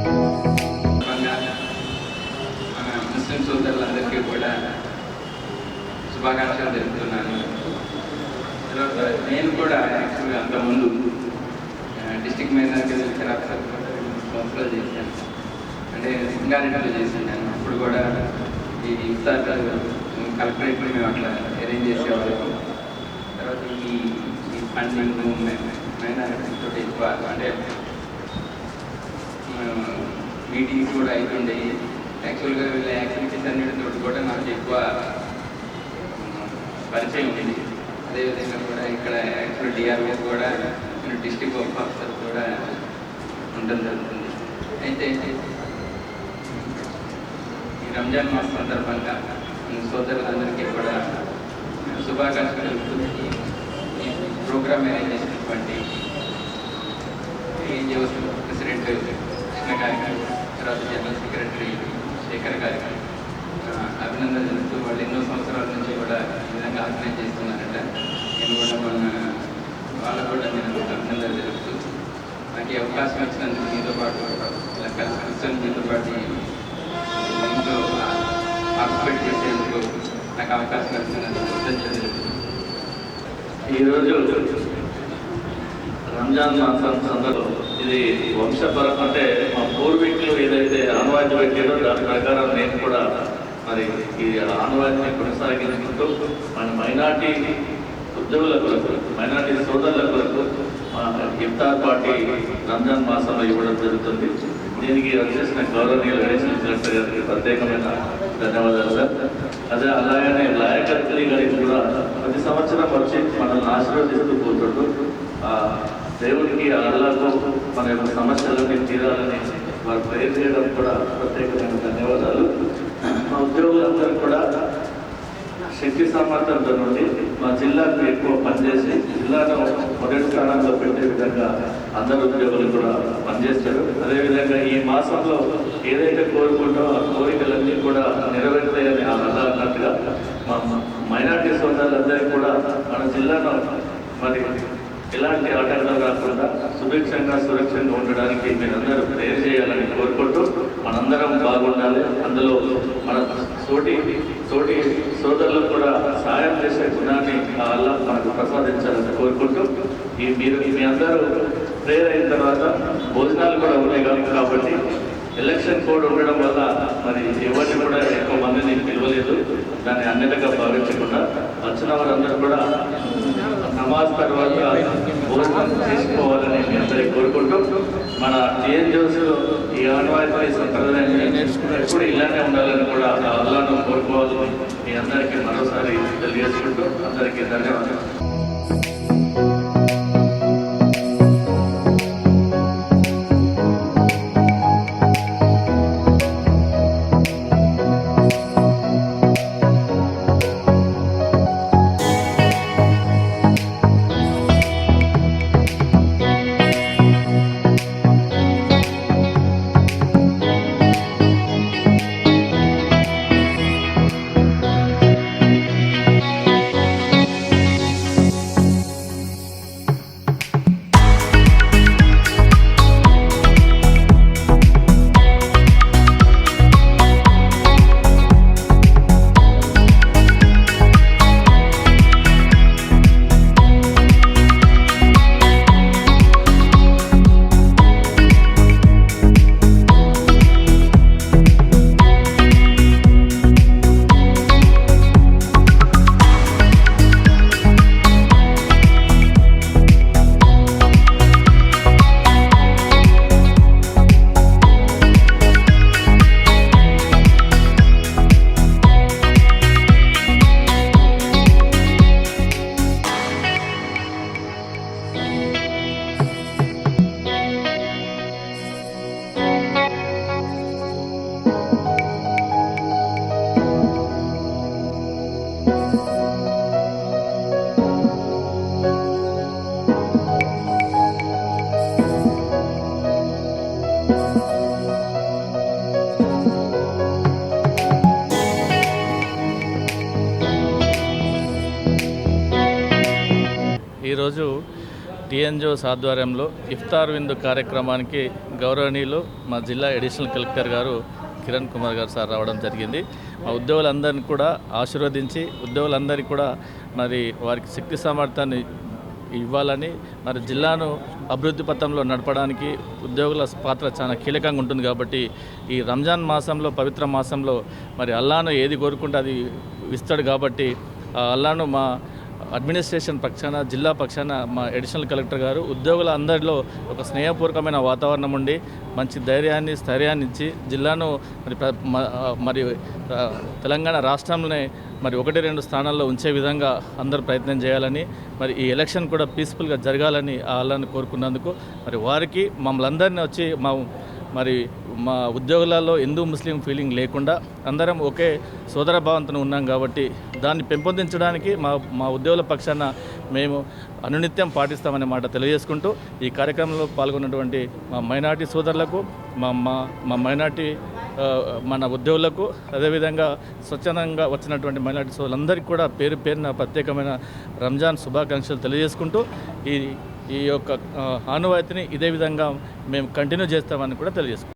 సందర్భంగా మన ముస్లిం సోదరులందరికీ కూడా శుభాకాంక్షలు తెలుపుతున్నాను తర్వాత నేను కూడా యాక్చువల్గా అంతకుముందు డిస్టిక్ మేనేజర్ ఆఫీసర్ కూడా రెండు సంవత్సరాలు చేశాను అంటే సింగారెడ్డిలో చేశాను అప్పుడు కూడా ఈ ఇఫ్తార్ కలెక్టరేట్ మేము అట్లా అరేంజ్ చేసేవాళ్ళము తర్వాత ఈ ఈ ఫండింగ్ మైనారిటీతో తోటి ఎక్కువ అంటే మీటింగ్స్ కూడా అవుతుండేవి యాక్చువల్గా వీళ్ళ యాక్టివిటీస్ అన్నిటితో కూడా నాకు ఎక్కువ పరిచయం ఉంది అదేవిధంగా కూడా ఇక్కడ యాక్చువల్ డిఆర్ఎస్ కూడా డిస్టిక్ ఆఫీసర్ కూడా ఉండడం జరుగుతుంది. అయితే రంజాన్ మాసం సందర్భంగా సోదరులందరికీ కూడా శుభాకాంక్షలు తెలుపుతూ ఈ ప్రోగ్రామ్ అరేంజ్ చేసినటువంటి ఏఎన్జిఓ ప్రెసిడెంట్ కృష్ణ గారికి తర్వాత జనరల్ సెక్రటరీ శేఖర్ గారికి అభినందన చెందుతూ వాళ్ళు ఎన్నో సంవత్సరాల నుంచి కూడా ఈ విధంగా ఆర్గనైజ్ చేస్తున్నారట. నేను కూడా మన వాళ్ళకు కూడా నేను అభినందనలు తెలుపుతూ నాకు ఈ అవకాశం ఇచ్చినందుకు మీతో పాటు ఇలా కలిసి కూర్చొని మీతో పాటు పార్టిసిపేట్ చేసేందుకు నాకు అవకాశం ఇచ్చినందుకు ఈరోజు రంజాన్ మాసం సందర్భం ఇది వంశపరం అంటే మా పూర్వీకులు ఏదైతే ఆనవాద్యం పెట్టారో దాని ప్రకారం నేను కూడా మరి ఈ ఆనవాయితీని కొనసాగించుకుంటూ మన మైనార్టీ ఉద్యోగుల కొరకు మైనార్టీ సోదరుల కొరకు మా ఇఫ్తార్ పార్టీ రంజాన్ మాసంలో ఇవ్వడం జరుగుతుంది. దీనికి వచ్చేసిన గౌరవనీయులు అడిషనల్ కలెక్టర్ గారికి ప్రత్యేకమైన ధన్యవాదాలు సార్ అదే అలాగనే లాయకత్రి గారికి కూడా ప్రతి సంవత్సరం వచ్చి మనల్ని ఆశీర్వదిస్తూ పోతుంటూ ఆ దేవుడికి అల్లాకు మన యొక్క సమస్యలన్నీ తీరాలని వారు ప్రేర్ చేయడం కూడా ప్రత్యేకమైన ధన్యవాదాలు. మా ఉద్యోగులందరూ కూడా శక్తి సామర్థ్యంతో నుండి మా జిల్లాకు ఎక్కువ పనిచేసి జిల్లాను మొదటి స్థానంలో పెట్టే విధంగా అందరు ఉద్యోగులు కూడా పనిచేస్తారు. అదేవిధంగా ఈ మాసంలో ఏదైతే కోరుకుంటామో ఆ కోరికలన్నీ కూడా నెరవేరుతాయని అలా అన్నట్టుగా మా మైనార్టీ సోదరులందరికీ కూడా మన జిల్లాలో మరి ఎలాంటి ఆటంకాలు రాకుండా సుభిక్షంగా సురక్షంగా ఉండడానికి మీరందరూ ప్రేర్ చేయాలని కోరుకుంటూ మనందరం బాగుండాలి. అందులో మన తోటి తోటి సోదరులకు కూడా సాయం చేసే గుణాన్ని అల్లా మనకు ప్రసాదించాలని కోరుకుంటూ ఈ మీరు మీ అందరూ ప్రేయర్ అయిన తర్వాత భోజనాలు కూడా ఉన్నాయి కాబట్టి- కాబట్టి ఎలక్షన్ కోడ్ ఉండడం వల్ల మరి ఎవరిని కూడా ఎక్కువ మందిని పిలవలేదు. దాన్ని అన్నిటిగా భావించకుండా వచ్చిన వారందరూ కూడా నమాజ్ తర్వాత భోజనం చేసుకోవాలని మీ అందరికీ కోరుకుంటూ మన టీఎన్జిఓస్ ఈ ఆనవాయితీ సంప్రదాయాన్ని ఎప్పుడు ఇలానే ఉండాలని కూడా ఆ అల్లాను కోరుకోవాలి మీ అందరికీ మరోసారి తెలియజేసుకుంటూ అందరికీ ధన్యవాదాలు. ఈరోజు టీఎన్జిఓస్ ఆధ్వర్యంలో ఇఫ్తార్ విందు కార్యక్రమానికి గౌరవనీయులు మా జిల్లా అడిషనల్ కలెక్టర్ గారు కిరణ్ కుమార్ గారు సార్ రావడం జరిగింది. మా ఉద్యోగులందరినీ కూడా ఆశీర్వదించి ఉద్యోగులందరికీ కూడా మరి వారికి శక్తి సామర్థ్యాన్ని ఇవ్వాలని మరి జిల్లాను అభివృద్ధి పథంలో నడపడానికి ఉద్యోగుల పాత్ర చాలా కీలకంగా ఉంటుంది కాబట్టి ఈ రంజాన్ మాసంలో పవిత్ర మాసంలో మరి అల్లాను ఏది కోరుకుంటే అది ఇస్తాడు కాబట్టి ఆ అల్లాను మా అడ్మినిస్ట్రేషన్ పక్షాన జిల్లా పక్షాన మా అడిషనల్ కలెక్టర్ గారు ఉద్యోగుల అందరిలో ఒక స్నేహపూర్వకమైన వాతావరణం ఉండి మంచి ధైర్యాన్ని స్థైర్యాన్ని ఇచ్చి జిల్లాను మరి మరి తెలంగాణ రాష్ట్రంలోనే మరి ఒకటి రెండు స్థానాల్లో ఉంచే విధంగా అందరూ ప్రయత్నం చేయాలని మరి ఈ ఎలక్షన్ కూడా పీస్ఫుల్గా జరగాలని ఆ కోరుకున్నందుకు మరి వారికి మమ్మల్ని అందరినీ వచ్చి మా మరి మా ఉద్యోగులలో హిందూ ముస్లిం ఫీలింగ్ లేకుండా అందరం ఒకే సోదర భావంతో ఉన్నాం కాబట్టి దాన్ని పెంపొందించడానికి మా మా ఉద్యోగుల పక్షాన మేము అనునిత్యం పాటిస్తామనే మాట తెలియజేసుకుంటూ ఈ కార్యక్రమంలో పాల్గొన్నటువంటి మా మైనార్టీ సోదరులకు మా మా మా మైనార్టీ మన ఉద్యోగులకు అదేవిధంగా స్వచ్ఛందంగా వచ్చినటువంటి మైనార్టీ సోదరులందరికీ కూడా పేరు పేరున ప్రత్యేకమైన రంజాన్ శుభాకాంక్షలు తెలియజేసుకుంటూ ఈ ఈ యొక్క ఆ, ఇదే విధంగా మేము కంటిన్యూ చేస్తామని కూడా తెలియజేసుకుంటాం